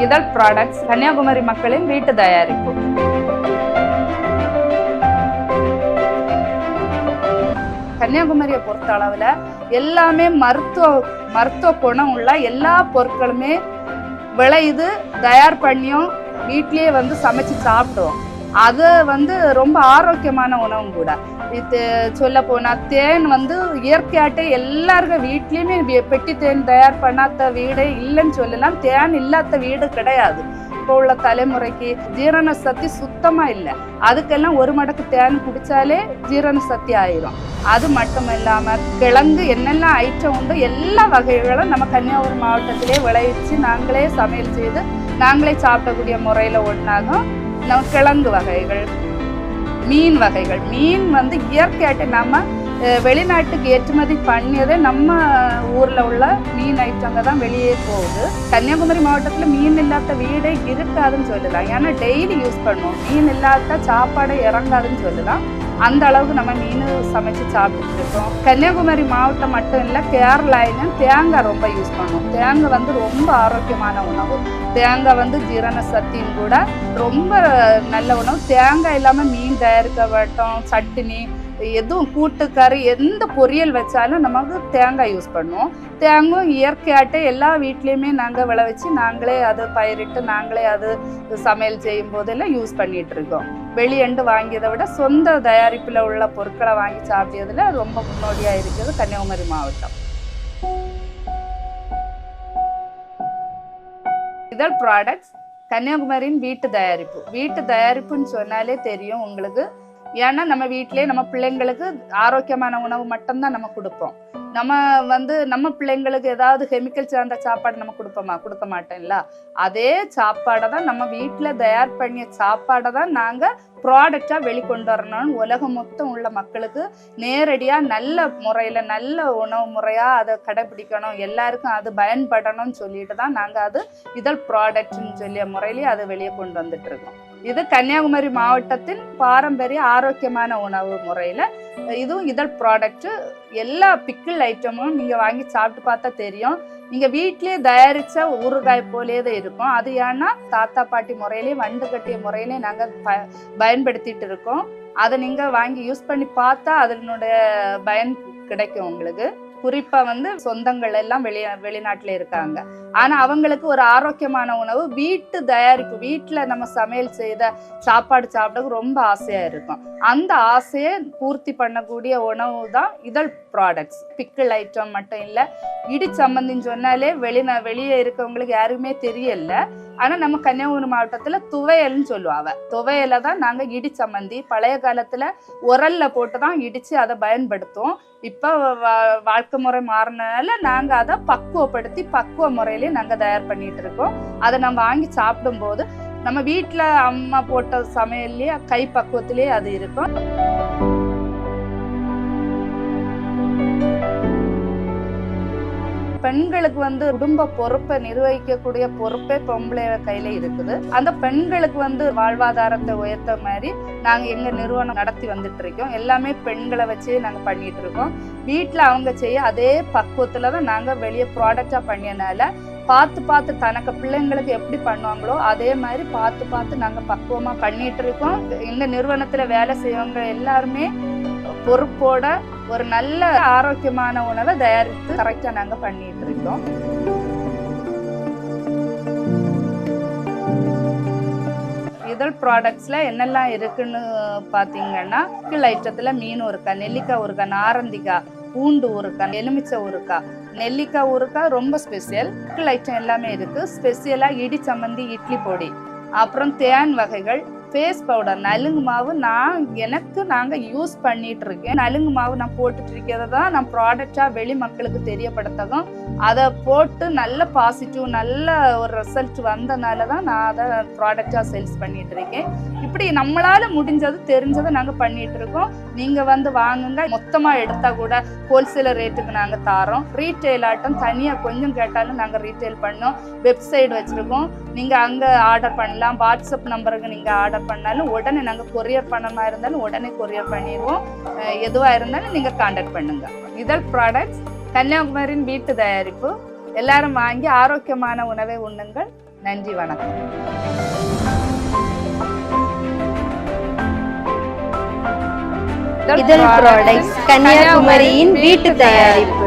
இதழ் ப்ராடக்ட்ஸ் கன்னியாகுமரி மக்களின் வீட்டு தயாரிப்பு கன்னியாகுமரியை பொறுத்த அளவில் எல்லாமே மருத்துவ மருத்துவ குணம் உள்ள எல்லா பொருட்களுமே விளையுது தயார் பண்ணியும் வீட்லேயே வந்து சமைச்சு சாப்பிடுவோம் அது வந்து ரொம்ப ஆரோக்கியமான உணவும் கூட இது சொல்ல போனால் தேன் வந்து இயற்கையாட்டே எல்லாருக்கும் வீட்லேயுமே பெட்டி தேன் தயார் பண்ணாத வீடே இல்லைன்னு சொல்லலாம். தேன் இல்லாத வீடு கிடையாது. இப்போ உள்ள தலைமுறைக்கு ஜீரண சக்தி சுத்தமாக இல்லை. அதுக்கெல்லாம் ஒரு மடக்கு தேன் குடிச்சாலே ஜீரண சக்தி ஆயிரும். அது மட்டும் இல்லாமல் கிழங்கு என்னெல்லாம் ஐட்டம் உண்டு எல்லா வகைகளும் நம்ம கன்னியாகுமரி மாவட்டத்திலே விளைவிச்சு நாங்களே சமையல் செய்து நாங்களே சாப்பிடக்கூடிய முறையில் ஒன்றாகும் நம்ம கிழங்கு வகைகள். மீன் வகைகள். மீன் வந்து இயற்கையாட்டு நம்ம வெளிநாட்டுக்கு ஏற்றுமதி பண்ணியதே நம்ம ஊரில் உள்ள மீன் ஐட்டங்க தான் வெளியே போகுது. கன்னியாகுமரி மாவட்டத்தில் மீன் இல்லாத வீடே இருக்காதுன்னு சொல்லலாம் ஏன்னா டெய்லி யூஸ் பண்ணுவோம். மீன் இல்லாத சாப்பாடே இறங்காதுன்னு சொல்லலாம் அந்த அளவுக்கு நம்ம மீன் சமைச்சு சாப்பிட்டுட்டு இருக்கோம் கன்னியாகுமரி மாவட்டம் மட்டும் இல்லை கேரளாயிலும் தேங்காய் ரொம்ப யூஸ் பண்ணுவோம். தேங்காய் வந்து ரொம்ப ஆரோக்கியமான உணவு. தேங்காய் வந்து ஜீரண சக்தியும் கூட ரொம்ப நல்ல உணவு. தேங்காய் இல்லாமல் மீன் தயாரிக்கப்பட்டோம் சட்னி எதுவும் கூட்டுக்கறி எந்த பொரியல் வச்சாலும் நமக்கு தேங்காய் யூஸ் பண்ணுவோம். தேங்காய் இயற்கையாட்டே எல்லா வீட்லேயுமே நாங்கள் விளைவிச்சு நாங்களே அது பயிரிட்டு நாங்களே அது சமையல் செய்யும் போதெல்லாம் யூஸ் பண்ணிட்டு இருக்கோம். வெளியண்டு வாங்கியதை விட சொந்த தயாரிப்பில் உள்ள பொருட்களை வாங்கி சாப்பிட்டதில் ரொம்ப முன்னோடியாக இருக்குது கன்னியாகுமரி மாவட்டம். இதழ் ப்ராடக்ட்ஸ் கன்னியாகுமரியின் வீட்டு தயாரிப்பு. வீட்டு தயாரிப்புன்னு சொன்னாலே தெரியும் உங்களுக்கு. ஏன்னா நம்ம வீட்டிலே நம்ம பிள்ளைங்களுக்கு ஆரோக்கியமான உணவு மட்டும்தான் நம்ம கொடுப்போம். நம்ம வந்து நம்ம பிள்ளைங்களுக்கு ஏதாவது கெமிக்கல் சார்ந்த சாப்பாடு நம்ம கொடுப்போமா? கொடுக்க மாட்டோம்ல அதே சாப்பாடை தான் நம்ம வீட்டில் தயார் பண்ணிய சாப்பாடை தான் நாங்கள் ப்ராடக்டாக வெளிக்கொண்டு வரணும்னு உலகம் மொத்தம் உள்ள மக்களுக்கு நேரடியாக நல்ல முறையில் நல்ல உணவு முறையாக அதை கடைபிடிக்கணும். எல்லாருக்கும் அது பயன்படணும்னு சொல்லிட்டு தான் நாங்கள் அது இதழ் ப்ராடக்ட்னு சொல்லிய முறையிலேயே அதை வெளியே கொண்டு வந்துட்டு இருக்கோம். இது கன்னியாகுமரி மாவட்டத்தின் பாரம்பரிய ஆரோக்கியமான உணவு முறையில் இதுவும் இதழ் ப்ராடக்ட் எல்லா பிக்கிள் ஐட்டமும் நீங்கள் வாங்கி சாப்பிட்டு பார்த்தா தெரியும். நீங்கள் வீட்டிலேயே தயாரித்த ஊறுகாய் போலே தான் இருக்கும். அது ஏன்னா தாத்தா பாட்டி முறையிலே வண்டு கட்டிய முறையிலே நாங்கள் ப பயன்படுத்திட்டு இருக்கோம். அதை நீங்கள் வாங்கி யூஸ் பண்ணி பார்த்தா அதனுடைய பயன் கிடைக்கும் உங்களுக்கு. குறிப்பாக வந்து சொந்தங்கள் எல்லாம் வெளி வெளிநாட்டில் இருக்காங்க. ஆனால் அவங்களுக்கு ஒரு ஆரோக்கியமான உணவு வீட்டு தயாரிப்பு வீட்டில் நம்ம சமையல் செய்த சாப்பாடு சாப்பிட ரொம்ப ஆசையாக இருக்கும். அந்த ஆசையை பூர்த்தி பண்ணக்கூடிய உணவு தான் இதழ் ப்ராடக்ட்ஸ் பிக்கிள் ஐட்டம் மட்டும் இல்லை இடி சம்மந்தின்னு சொன்னாலே வெளிநா வெளியே இருக்கவங்களுக்கு யாருக்குமே தெரியல. ஆனால் நம்ம கன்னியாகுமரி மாவட்டத்தில் துவையல்னு சொல்லுவாங்க துவையலை தான் நாங்கள் இடி சம்மந்தி பழைய காலத்தில் உரல்ல போட்டு தான் இடித்து அதை பயன்படுத்துவோம். இப்போ வாழ்க்கை முறை மாறினால நாங்கள் அதை பக்குவப்படுத்தி பக்குவ முறையிலேயே நாங்கள் தயார் பண்ணிட்டு இருக்கோம். அதை நம்ம வாங்கி சாப்பிடும்போது நம்ம வீட்டில் அம்மா போட்ட சமையல்லையே கை பக்குவத்திலேயே அது இருக்கும். பெண்களுக்கு வந்து குடும்ப பொறுப்பை நிர்வகிக்கக்கூடிய பொறுப்பே பொம்பளை கையில இருக்குது. அந்த பெண்களுக்கு வந்து வாழ்வாதாரத்தை உயர்த்த மாதிரி நாங்க எங்க நிறுவனம் நடத்தி வந்துட்டு இருக்கோம் எல்லாமே பெண்களை வச்சே நாங்க பண்ணிட்டு இருக்கோம் வீட்டுல அவங்க செய்ய அதே பக்குவத்துல தான் நாங்க வெளியே ப்ராடக்டா பண்ணியனால பார்த்து பார்த்து தனக்கு பிள்ளைங்களுக்கு எப்படி பண்ணுவாங்களோ அதே மாதிரி பார்த்து பார்த்து நாங்கள் பக்குவமாக பண்ணிட்டு இருக்கோம் எங்கள் நிறுவனத்தில் வேலை செய்வங்க எல்லாருமே பொறுப்போட ஒரு நல்ல ஆரோக்கியமான உணவை தயாரித்து கரெக்டாக நாங்கள் பண்ணிட்டு இருக்கோம். இதழ் ப்ராடக்ட்ஸில் என்னெல்லாம் இருக்குன்னு பார்த்தீங்கன்னா கீழ் ஐட்டத்தில் மீன் ஊறுக்கா நெல்லிக்காய் ஊறுக்கா நாரந்திக்காய் பூண்டு ஊறுக்கா எலுமிச்சை ஊறுக்கா நெல்லிக்காய் ஊறுக்கா ரொம்ப ஸ்பெஷல் கீழ் ஐட்டம் எல்லாமே இருக்குது ஸ்பெஷலாக இடி சம்மந்தி இட்லி பொடி அப்புறம் தேன் வகைகள் ஃபேஸ் பவுடர் நலுங்கு மாவு நான் எனக்கு நாங்கள் யூஸ் பண்ணிட்டு இருக்கேன் நலுங்கு மாவு நான் போட்டுட்டு இருக்கிறத தான் நான் ப்ராடக்டாக வெளி மக்களுக்கு தெரியப்படுத்தவும் அதை போட்டு நல்ல பாசிட்டிவ் நல்ல ஒரு ரிசல்ட் வந்தனால தான் நான் அதை ப்ராடக்டாக சேல்ஸ் பண்ணிட்டு இருக்கேன் இப்படி நம்மளால முடிஞ்சது தெரிஞ்சதை நாங்கள் பண்ணிட்டு இருக்கோம் நீங்கள் வந்து வாங்குங்க மொத்தமாக எடுத்தால் கூட ஹோல்சேலர் ரேட்டுக்கு நாங்கள் தாரோம். ரீட்டைல் ஆட்டம் தனியாக கொஞ்சம் கேட்டாலும் நாங்கள் ரீட்டைல் பண்ணோம். வெப்சைட் வச்சுருக்கோம். நீங்கள் அங்கே ஆர்டர் பண்ணலாம். வாட்ஸ்அப் நம்பருக்கு நீங்கள் ஆர்டர் பண்ணாலும் உடனே நாங்கள் கொரியர் பண்ணமா இருந்தாலும் உடனே கொரியர் பண்ணிடுவோம். எதுவாக இருந்தாலும் நீங்கள் காண்டாக்ட் பண்ணுங்க. இதழ் ப்ராடக்ட்ஸ் கன்னியாகுமரியின் வீட்டு தயாரிப்பு. எல்லாரும் வாங்கி ஆரோக்கியமான உணவை உண்ணுங்கள். நன்றி வணக்கம். இதழ் ப்ராடக்ட்ஸ் கன்னியாகுமரியின் வீட்டு தயாரிப்பு.